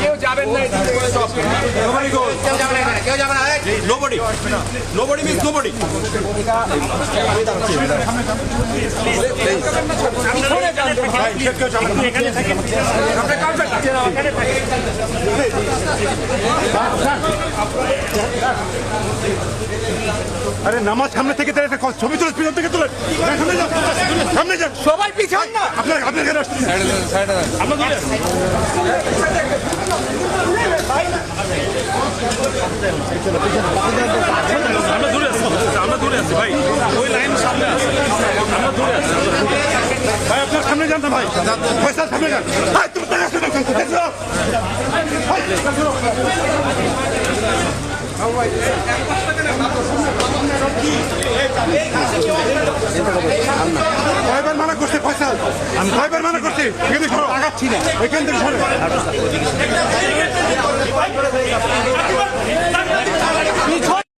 কেউ যাবেন না. কেউ যাবে না এখানে, কেউ যাবে না এই। Nobody. Nobody means nobody. আরে নামাজ সামনে থেকে তাহলে একটা ছবি তুলে পিছন থেকে তুলে। সামনে যান সামনে যান সবাই পিছন না। আপনার আপনার এখানে আসছেন আমরা দূরে আছি। আমরা দূরে আছি আমরা দূরে আছি ভাই। ওই লাইন সামনে আছে। আমরা দূরে আছি ভাই আপনার সামনে যান না ভাই। পয়সা সামনে যান। ভাই তুমি কয়বার মানা করছে ফয়সাল? আমি কয়বার মানা করছি? এখান থেকে আগাচ্ছি না এখান থেকে